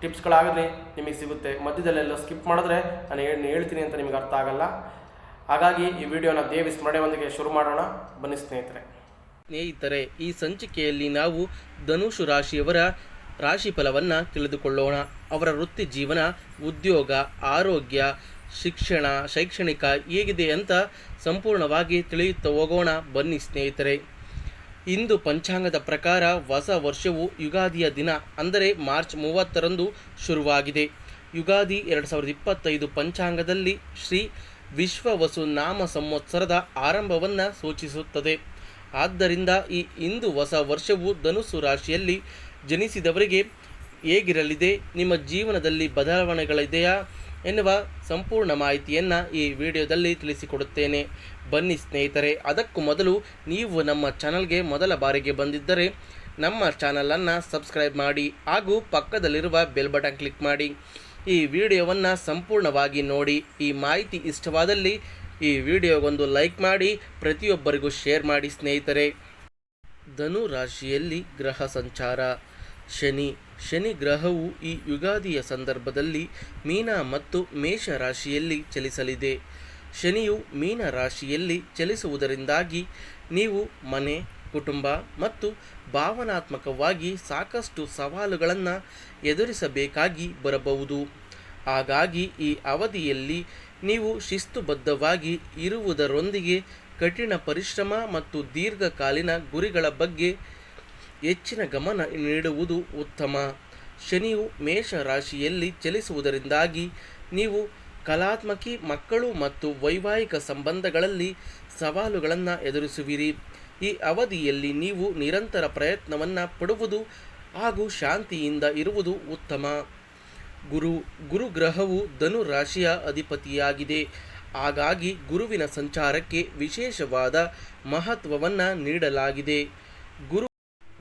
ಟಿಪ್ಸ್ಗಳಾಗಲಿ ನಿಮಗೆ ಸಿಗುತ್ತೆ. ಮಧ್ಯದಲ್ಲೆಲ್ಲ ಸ್ಕಿಪ್ ಮಾಡಿದ್ರೆ ನಾನು ಏನು ಹೇಳ್ತೀನಿ ಅಂತ ನಿಮಗೆ ಅರ್ಥ ಆಗಲ್ಲ. ಹಾಗಾಗಿ ಈ ವಿಡಿಯೋನ ದೇವಿ ಸ್ಮರಣೆಯೊಂದಿಗೆ ಶುರು ಮಾಡೋಣ. ಬನ್ನಿ ಸ್ನೇಹಿತರೆ. ಸ್ನೇಹಿತರೆ, ಈ ಸಂಚಿಕೆಯಲ್ಲಿ ನಾವು ಧನುಷು ರಾಶಿಯವರ ರಾಶಿ ಫಲವನ್ನು ತಿಳಿದುಕೊಳ್ಳೋಣ. ಅವರ ವೃತ್ತಿ ಜೀವನ, ಉದ್ಯೋಗ, ಆರೋಗ್ಯ, ಶಿಕ್ಷಣ, ಶೈಕ್ಷಣಿಕ ಹೇಗಿದೆ ಅಂತ ಸಂಪೂರ್ಣವಾಗಿ ತಿಳಿಯುತ್ತಾ ಹೋಗೋಣ. ಬನ್ನಿ ಸ್ನೇಹಿತರೆ. ಇಂದು ಪಂಚಾಂಗದ ಪ್ರಕಾರ ಹೊಸ ವರ್ಷವು ಯುಗಾದಿಯ ದಿನ, ಅಂದರೆ ಮಾರ್ಚ್ ಮೂವತ್ತರಂದು ಶುರುವಾಗಿದೆ. ಯುಗಾದಿ ಎರಡು ಸಾವಿರದ ಇಪ್ಪತ್ತೈದು ಪಂಚಾಂಗದಲ್ಲಿ ಶ್ರೀ ವಿಶ್ವವಸು ನಾಮ ಸಂವತ್ಸರದ ಆರಂಭವನ್ನು ಸೂಚಿಸುತ್ತದೆ. ಆದ್ದರಿಂದ ಈ ಇಂದು ಹೊಸ ವರ್ಷವು ಧನುಸು ರಾಶಿಯಲ್ಲಿ ಜನಿಸಿದವರಿಗೆ ಹೇಗಿರಲಿದೆ, ನಿಮ್ಮ ಜೀವನದಲ್ಲಿ ಬದಲಾವಣೆಗಳಿದೆಯಾ ಎನ್ನುವ ಸಂಪೂರ್ಣ ಮಾಹಿತಿಯನ್ನು ಈ ವಿಡಿಯೋದಲ್ಲಿ ತಿಳಿಸಿಕೊಡುತ್ತೇನೆ. ಬನ್ನಿ ಸ್ನೇಹಿತರೆ, ಅದಕ್ಕೂ ಮೊದಲು ನೀವು ನಮ್ಮ ಚಾನಲ್ಗೆ ಮೊದಲ ಬಾರಿಗೆ ಬಂದಿದ್ದರೆ ನಮ್ಮ ಚಾನಲನ್ನು ಸಬ್ಸ್ಕ್ರೈಬ್ ಮಾಡಿ ಹಾಗೂ ಪಕ್ಕದಲ್ಲಿರುವ ಬೆಲ್ ಬಟನ್ ಕ್ಲಿಕ್ ಮಾಡಿ. ಈ ವಿಡಿಯೋವನ್ನು ಸಂಪೂರ್ಣವಾಗಿ ನೋಡಿ. ಈ ಮಾಹಿತಿ ಇಷ್ಟವಾದಲ್ಲಿ ಈ ವಿಡಿಯೋಗೊಂದು ಲೈಕ್ ಮಾಡಿ, ಪ್ರತಿಯೊಬ್ಬರಿಗೂ ಶೇರ್ ಮಾಡಿ ಸ್ನೇಹಿತರೆ. ಧನು ರಾಶಿಯಲ್ಲಿ ಗ್ರಹ ಸಂಚಾರ. ಶನಿ ಶನಿ ಗ್ರಹವು ಈ ಯುಗಾದಿಯ ಸಂದರ್ಭದಲ್ಲಿ ಮೀನ ಮತ್ತು ಮೇಷ ರಾಶಿಯಲ್ಲಿ ಚಲಿಸಲಿದೆ. ಶನಿಯು ಮೀನ ರಾಶಿಯಲ್ಲಿ ಚಲಿಸುವುದರಿಂದಾಗಿ ನೀವು ಮನೆ, ಕುಟುಂಬ ಮತ್ತು ಭಾವನಾತ್ಮಕವಾಗಿ ಸಾಕಷ್ಟು ಸವಾಲುಗಳನ್ನು ಎದುರಿಸಬೇಕಾಗಿ ಬರಬಹುದು. ಹಾಗಾಗಿ ಈ ಅವಧಿಯಲ್ಲಿ ನೀವು ಶಿಸ್ತುಬದ್ಧವಾಗಿ ಇರುವುದರೊಂದಿಗೆ ಕಠಿಣ ಪರಿಶ್ರಮ ಮತ್ತು ದೀರ್ಘಕಾಲೀನ ಗುರಿಗಳ ಬಗ್ಗೆ ಹೆಚ್ಚಿನ ಗಮನ ನೀಡುವುದು ಉತ್ತಮ. ಶನಿಯು ಮೇಷ ರಾಶಿಯಲ್ಲಿ ಚಲಿಸುವುದರಿಂದಾಗಿ ನೀವು ಕಲಾತ್ಮಕಿ ಮಕ್ಕಳು ಮತ್ತು ವೈವಾಹಿಕ ಸಂಬಂಧಗಳಲ್ಲಿ ಸವಾಲುಗಳನ್ನು ಎದುರಿಸುವಿರಿ. ಈ ಅವಧಿಯಲ್ಲಿ ನೀವು ನಿರಂತರ ಪ್ರಯತ್ನವನ್ನು ಪಡುವುದು ಹಾಗೂ ಶಾಂತಿಯಿಂದ ಇರುವುದು ಉತ್ತಮ. ಗುರು, ಗುರುಗ್ರಹವು ಧನು ರಾಶಿಯ ಅಧಿಪತಿಯಾಗಿದೆ. ಹಾಗಾಗಿ ಗುರುವಿನ ಸಂಚಾರಕ್ಕೆ ವಿಶೇಷವಾದ ಮಹತ್ವವನ್ನು ನೀಡಲಾಗಿದೆ. ಗುರು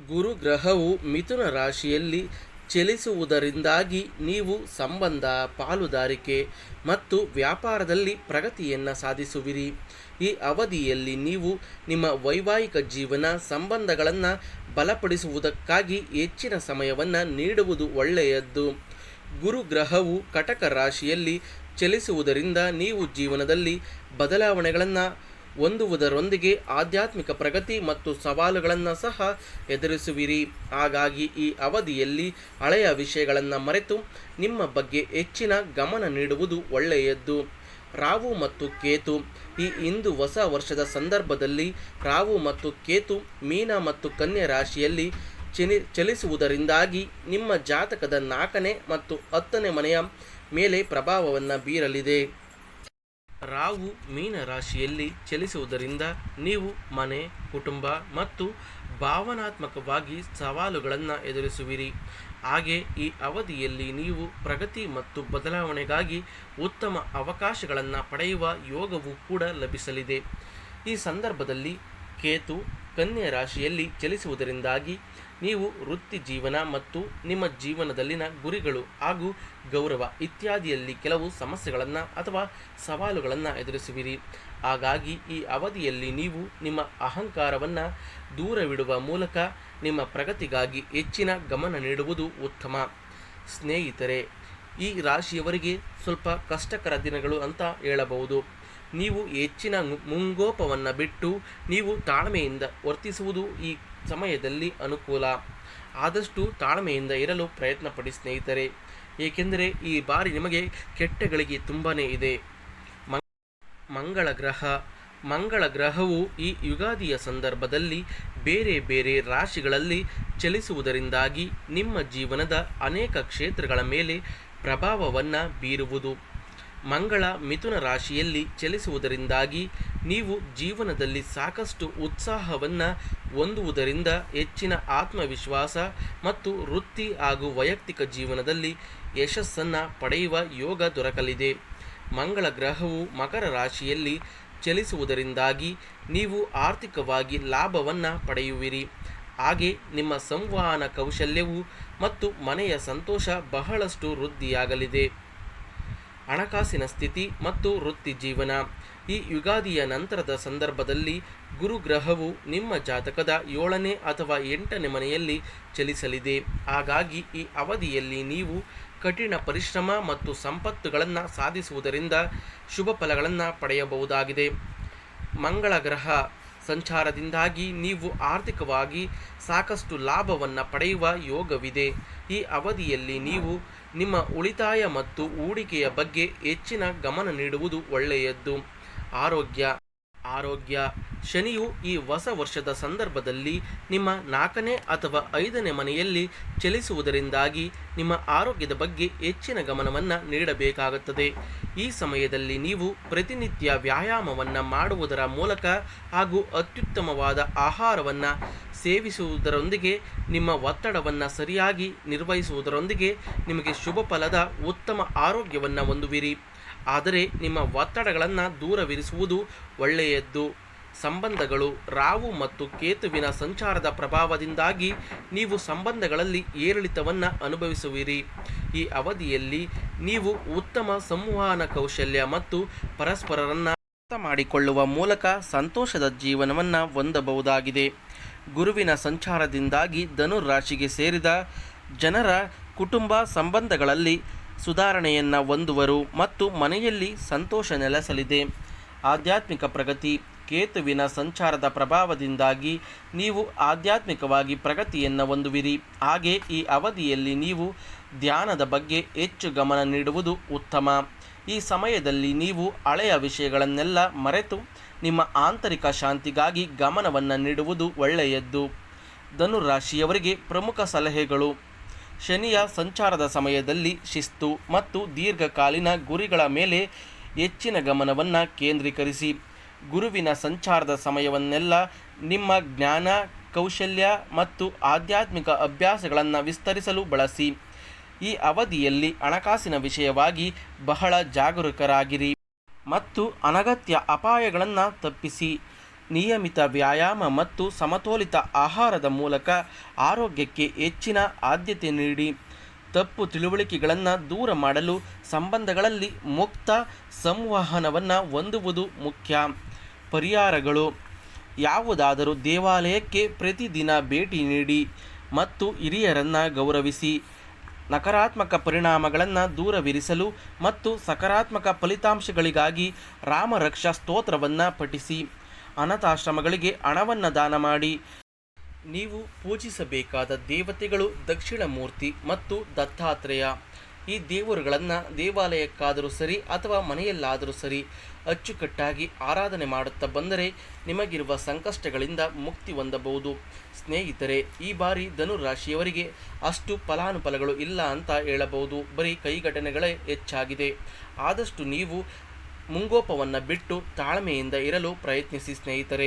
ಗುರುಗ್ರಹವು ಮಿಥುನ ರಾಶಿಯಲ್ಲಿ ಚಲಿಸುವುದರಿಂದಾಗಿ ನೀವು ಸಂಬಂಧ, ಪಾಲುದಾರಿಕೆ ಮತ್ತು ವ್ಯಾಪಾರದಲ್ಲಿ ಪ್ರಗತಿಯನ್ನು ಸಾಧಿಸುವಿರಿ. ಈ ಅವಧಿಯಲ್ಲಿ ನೀವು ನಿಮ್ಮ ವೈವಾಹಿಕ ಜೀವನ ಸಂಬಂಧಗಳನ್ನು ಬಲಪಡಿಸುವುದಕ್ಕಾಗಿ ಹೆಚ್ಚಿನ ಸಮಯವನ್ನು ನೀಡುವುದು ಒಳ್ಳೆಯದ್ದು. ಗುರುಗ್ರಹವು ಕಟಕ ರಾಶಿಯಲ್ಲಿ ಚಲಿಸುವುದರಿಂದ ನೀವು ಜೀವನದಲ್ಲಿ ಬದಲಾವಣೆಗಳನ್ನು ಹೊಂದುವುದರೊಂದಿಗೆ ಆಧ್ಯಾತ್ಮಿಕ ಪ್ರಗತಿ ಮತ್ತು ಸವಾಲುಗಳನ್ನು ಸಹ ಎದುರಿಸುವಿರಿ. ಹಾಗಾಗಿ ಈ ಅವಧಿಯಲ್ಲಿ ಹಳೆಯ ವಿಷಯಗಳನ್ನು ಮರೆತು ನಿಮ್ಮ ಬಗ್ಗೆ ಹೆಚ್ಚಿನ ಗಮನ ನೀಡುವುದು ಒಳ್ಳೆಯದ್ದು. ರಾವು ಮತ್ತು ಕೇತು. ಈ ಇಂದು ಹೊಸ ವರ್ಷದ ಸಂದರ್ಭದಲ್ಲಿ ರಾವು ಮತ್ತು ಕೇತು ಮೀನ ಮತ್ತು ಕನ್ಯಾ ರಾಶಿಯಲ್ಲಿ ಚಲಿ ಚಲಿಸುವುದರಿಂದಾಗಿ ನಿಮ್ಮ ಜಾತಕದ ನಾಲ್ಕನೇ ಮತ್ತು ಹತ್ತನೇ ಮನೆಯ ಮೇಲೆ ಪ್ರಭಾವವನ್ನು ಬೀರಲಿದೆ. ರಾವು ಮೀನ ರಾಶಿಯಲ್ಲಿ ಚಲಿಸುವುದರಿಂದ ನೀವು ಮನೆ, ಕುಟುಂಬ ಮತ್ತು ಭಾವನಾತ್ಮಕವಾಗಿ ಸವಾಲುಗಳನ್ನು ಎದುರಿಸುವಿರಿ. ಹಾಗೆ ಈ ಅವಧಿಯಲ್ಲಿ ನೀವು ಪ್ರಗತಿ ಮತ್ತು ಬದಲಾವಣೆಗಾಗಿ ಉತ್ತಮ ಅವಕಾಶಗಳನ್ನು ಪಡೆಯುವ ಯೋಗವು ಕೂಡ ಲಭಿಸಲಿದೆ. ಈ ಸಂದರ್ಭದಲ್ಲಿ ಕೇತು ಕನ್ಯಾ ರಾಶಿಯಲ್ಲಿ ಚಲಿಸುವುದರಿಂದಾಗಿ ನೀವು ವೃತ್ತಿ ಜೀವನ ಮತ್ತು ನಿಮ್ಮ ಜೀವನದಲ್ಲಿನ ಗುರಿಗಳು ಹಾಗೂ ಗೌರವ ಇತ್ಯಾದಿಯಲ್ಲಿ ಕೆಲವು ಸಮಸ್ಯೆಗಳನ್ನು ಅಥವಾ ಸವಾಲುಗಳನ್ನು ಎದುರಿಸುವಿರಿ. ಹಾಗಾಗಿ ಈ ಅವಧಿಯಲ್ಲಿ ನೀವು ನಿಮ್ಮ ಅಹಂಕಾರವನ್ನು ದೂರವಿಡುವ ಮೂಲಕ ನಿಮ್ಮ ಪ್ರಗತಿಗಾಗಿ ಹೆಚ್ಚಿನ ಗಮನ ನೀಡುವುದು ಉತ್ತಮ. ಸ್ನೇಹಿತರೆ ಈ ರಾಶಿಯವರಿಗೆ ಸ್ವಲ್ಪ ಕಷ್ಟಕರ ದಿನಗಳು ಅಂತ ಹೇಳಬಹುದು. ನೀವು ಹೆಚ್ಚಿನ ಮುಂಗೋಪವನ್ನು ಬಿಟ್ಟು ನೀವು ತಾಳ್ಮೆಯಿಂದ ವರ್ತಿಸುವುದು ಈ ಸಮಯದಲ್ಲಿ ಅನುಕೂಲ. ಆದಷ್ಟು ತಾಳ್ಮೆಯಿಂದ ಇರಲು ಪ್ರಯತ್ನ ಪಡಿ ಸ್ನೇಹಿತರೆ. ಏಕೆಂದರೆ ಈ ಬಾರಿ ನಿಮಗೆ ಕೆಟ್ಟಗಳಿಗೆ ತುಂಬಾ ಇದೆ. ಮಂಗಳ ಗ್ರಹ. ಮಂಗಳ ಗ್ರಹವು ಈ ಯುಗಾದಿಯ ಸಂದರ್ಭದಲ್ಲಿ ಬೇರೆ ಬೇರೆ ರಾಶಿಗಳಲ್ಲಿ ಚಲಿಸುವುದರಿಂದಾಗಿ ನಿಮ್ಮ ಜೀವನದ ಅನೇಕ ಕ್ಷೇತ್ರಗಳ ಮೇಲೆ ಪ್ರಭಾವವನ್ನು ಬೀರುವುದು. ಮಂಗಳ ಮಿಥುನ ರಾಶಿಯಲ್ಲಿ ಚಲಿಸುವುದರಿಂದಾಗಿ ನೀವು ಜೀವನದಲ್ಲಿ ಸಾಕಷ್ಟು ಉತ್ಸಾಹವನ್ನು ಹೊಂದುವುದರಿಂದ ಹೆಚ್ಚಿನ ಆತ್ಮವಿಶ್ವಾಸ ಮತ್ತು ವೃತ್ತಿ ಹಾಗೂ ವೈಯಕ್ತಿಕ ಜೀವನದಲ್ಲಿ ಯಶಸ್ಸನ್ನು ಪಡೆಯುವ ಯೋಗ ದೊರಕಲಿದೆ. ಮಂಗಳ ಗ್ರಹವು ಮಕರ ರಾಶಿಯಲ್ಲಿ ಚಲಿಸುವುದರಿಂದಾಗಿ ನೀವು ಆರ್ಥಿಕವಾಗಿ ಲಾಭವನ್ನು ಪಡೆಯುವಿರಿ. ಹಾಗೆ ನಿಮ್ಮ ಸಂವಹನ ಕೌಶಲ್ಯವು ಮತ್ತು ಮನೆಯ ಸಂತೋಷ ಬಹಳಷ್ಟು ವೃದ್ಧಿಯಾಗಲಿದೆ. ಹಣಕಾಸಿನ ಸ್ಥಿತಿ ಮತ್ತು ವೃತ್ತಿ ಜೀವನ. ಈ ಯುಗಾದಿಯ ನಂತರದ ಸಂದರ್ಭದಲ್ಲಿ ಗುರುಗ್ರಹವು ನಿಮ್ಮ ಜಾತಕದ ಏಳನೇ ಅಥವಾ ಎಂಟನೇ ಮನೆಯಲ್ಲಿ ಚಲಿಸಲಿದೆ. ಹಾಗಾಗಿ ಈ ಅವಧಿಯಲ್ಲಿ ನೀವು ಕಠಿಣ ಪರಿಶ್ರಮ ಮತ್ತು ಸಂಪತ್ತುಗಳನ್ನು ಸಾಧಿಸುವುದರಿಂದ ಶುಭ ಫಲಗಳನ್ನು ಪಡೆಯಬಹುದಾಗಿದೆ. ಮಂಗಳ ಗ್ರಹ ಸಂಚಾರದಿಂದಾಗಿ ನೀವು ಆರ್ಥಿಕವಾಗಿ ಸಾಕಷ್ಟು ಲಾಭವನ್ನು ಪಡೆಯುವ ಯೋಗವಿದೆ. ಈ ಅವಧಿಯಲ್ಲಿ ನೀವು ನಿಮ್ಮ ಉಳಿತಾಯ ಮತ್ತು ಹೂಡಿಕೆಯ ಬಗ್ಗೆ ಹೆಚ್ಚಿನ ಗಮನ ನೀಡುವುದು ಒಳ್ಳೆಯದ್ದು ಆರೋಗ್ಯ. ಆರೋಗ್ಯ. ಶನಿಯು ಈ ಹೊಸ ವರ್ಷದ ಸಂದರ್ಭದಲ್ಲಿ ನಿಮ್ಮ ನಾಲ್ಕನೇ ಅಥವಾ ಐದನೇ ಮನೆಯಲ್ಲಿ ಚಲಿಸುವುದರಿಂದಾಗಿ ನಿಮ್ಮ ಆರೋಗ್ಯದ ಬಗ್ಗೆ ಹೆಚ್ಚಿನ ಗಮನವನ್ನು ನೀಡಬೇಕಾಗುತ್ತದೆ. ಈ ಸಮಯದಲ್ಲಿ ನೀವು ಪ್ರತಿನಿತ್ಯ ವ್ಯಾಯಾಮವನ್ನು ಮಾಡುವುದರ ಮೂಲಕ ಹಾಗೂ ಅತ್ಯುತ್ತಮವಾದ ಆಹಾರವನ್ನು ಸೇವಿಸುವುದರೊಂದಿಗೆ ನಿಮ್ಮ ಒತ್ತಡವನ್ನು ಸರಿಯಾಗಿ ನಿರ್ವಹಿಸುವುದರೊಂದಿಗೆ ನಿಮಗೆ ಶುಭ ಫಲದ ಉತ್ತಮ ಆರೋಗ್ಯವನ್ನು ಹೊಂದುವಿರಿ. ಆದರೆ ನಿಮ್ಮ ಒತ್ತಡಗಳನ್ನು ದೂರವಿರಿಸುವುದು ಒಳ್ಳೆಯದ್ದು. ಸಂಬಂಧಗಳು ರಾವು ಮತ್ತು ಕೇತುವಿನ ಸಂಚಾರದ ಪ್ರಭಾವದಿಂದಾಗಿ ನೀವು ಸಂಬಂಧಗಳಲ್ಲಿ ಏರಿಳಿತವನ್ನು ಅನುಭವಿಸುವಿರಿ. ಈ ಅವಧಿಯಲ್ಲಿ ನೀವು ಉತ್ತಮ ಸಂವಹನ ಕೌಶಲ್ಯ ಮತ್ತು ಪರಸ್ಪರರನ್ನು ಅರ್ಥ ಮಾಡಿಕೊಳ್ಳುವ ಮೂಲಕ ಸಂತೋಷದ ಜೀವನವನ್ನು ಹೊಂದಬಹುದಾಗಿದೆ. ಗುರುವಿನ ಸಂಚಾರದಿಂದಾಗಿ ಧನುರಾಶಿಗೆ ಸೇರಿದ ಜನರ ಕುಟುಂಬ ಸಂಬಂಧಗಳಲ್ಲಿ ಸುಧಾರಣೆಯನ್ನು ಹೊಂದುವರು ಮತ್ತು ಮನೆಯಲ್ಲಿ ಸಂತೋಷ ನೆಲೆಸಲಿದೆ. ಆಧ್ಯಾತ್ಮಿಕ ಪ್ರಗತಿ, ಕೇತುವಿನ ಸಂಚಾರದ ಪ್ರಭಾವದಿಂದಾಗಿ ನೀವು ಆಧ್ಯಾತ್ಮಿಕವಾಗಿ ಪ್ರಗತಿಯನ್ನು ಹೊಂದುವಿರಿ. ಹಾಗೆ ಈ ಅವಧಿಯಲ್ಲಿ ನೀವು ಧ್ಯಾನದ ಬಗ್ಗೆ ಹೆಚ್ಚು ಗಮನ ನೀಡುವುದು ಉತ್ತಮ. ಈ ಸಮಯದಲ್ಲಿ ನೀವು ಹಳೆಯ ವಿಷಯಗಳನ್ನೆಲ್ಲ ಮರೆತು ನಿಮ್ಮ ಆಂತರಿಕ ಶಾಂತಿಗಾಗಿ ಗಮನವನ್ನು ನೀಡುವುದು ಒಳ್ಳೆಯದ್ದು. ಧನುರಾಶಿಯವರಿಗೆ ಪ್ರಮುಖ ಸಲಹೆಗಳು. ಶನಿಯ ಸಂಚಾರದ ಸಮಯದಲ್ಲಿ ಶಿಸ್ತು ಮತ್ತು ದೀರ್ಘಕಾಲೀನ ಗುರಿಗಳ ಮೇಲೆ ಹೆಚ್ಚಿನ ಗಮನವನ್ನು ಕೇಂದ್ರೀಕರಿಸಿ. ಗುರುವಿನ ಸಂಚಾರದ ಸಮಯವನ್ನೆಲ್ಲ ನಿಮ್ಮ ಜ್ಞಾನ, ಕೌಶಲ್ಯ ಮತ್ತು ಆಧ್ಯಾತ್ಮಿಕ ಅಭ್ಯಾಸಗಳನ್ನು ವಿಸ್ತರಿಸಲು ಬಳಸಿ. ಈ ಅವಧಿಯಲ್ಲಿ ಹಣಕಾಸಿನ ವಿಷಯವಾಗಿ ಬಹಳ ಜಾಗರೂಕರಾಗಿರಿ ಮತ್ತು ಅನಗತ್ಯ ಅಪಾಯಗಳನ್ನು ತಪ್ಪಿಸಿ. ನಿಯಮಿತ ವ್ಯಾಯಾಮ ಮತ್ತು ಸಮತೋಲಿತ ಆಹಾರದ ಮೂಲಕ ಆರೋಗ್ಯಕ್ಕೆ ಹೆಚ್ಚಿನ ಆದ್ಯತೆ ನೀಡಿ. ತಪ್ಪು ತಿಳುವಳಿಕೆಗಳನ್ನು ದೂರ ಮಾಡಲು ಸಂಬಂಧಗಳಲ್ಲಿ ಮುಕ್ತ ಸಂವಹನವನ್ನು ಹೊಂದುವುದು ಮುಖ್ಯ. ಪರಿಹಾರಗಳು. ಯಾವುದಾದರೂ ದೇವಾಲಯಕ್ಕೆ ಪ್ರತಿದಿನ ಭೇಟಿ ನೀಡಿ ಮತ್ತು ಹಿರಿಯರನ್ನು ಗೌರವಿಸಿ. ನಕಾರಾತ್ಮಕ ಪರಿಣಾಮಗಳನ್ನು ದೂರವಿರಿಸಲು ಮತ್ತು ಸಕಾರಾತ್ಮಕ ಫಲಿತಾಂಶಗಳಿಗಾಗಿ ರಾಮರಕ್ಷಾ ಸ್ತೋತ್ರವನ್ನು ಪಠಿಸಿ. ಅನಾಥಾಶ್ರಮಗಳಿಗೆ ಹಣವನ್ನು ದಾನ ಮಾಡಿ. ನೀವು ಪೂಜಿಸಬೇಕಾದ ದೇವತೆಗಳು ದಕ್ಷಿಣ ಮೂರ್ತಿ ಮತ್ತು ದತ್ತಾತ್ರೇಯ. ಈ ದೇವರುಗಳನ್ನು ದೇವಾಲಯಕ್ಕಾದರೂ ಸರಿ ಅಥವಾ ಮನೆಯಲ್ಲಾದರೂ ಸರಿ ಅಚ್ಚುಕಟ್ಟಾಗಿ ಆರಾಧನೆ ಮಾಡುತ್ತಾ ಬಂದರೆ ನಿಮಗಿರುವ ಸಂಕಷ್ಟಗಳಿಂದ ಮುಕ್ತಿ ಹೊಂದಬಹುದು. ಸ್ನೇಹಿತರೆ, ಈ ಬಾರಿ ಧನುರಾಶಿಯವರಿಗೆ ಅಷ್ಟು ಫಲಾನುಫಲಗಳು ಇಲ್ಲ ಅಂತ ಹೇಳಬಹುದು. ಬರೀ ಕೈಘಟನೆಗಳೇ ಹೆಚ್ಚಾಗಿದೆ. ಆದಷ್ಟು ನೀವು ಮುಂಗೋಪವನ್ನು ಬಿಟ್ಟು ತಾಳ್ಮೆಯಿಂದ ಇರಲು ಪ್ರಯತ್ನಿಸಿ ಸ್ನೇಹಿತರೆ.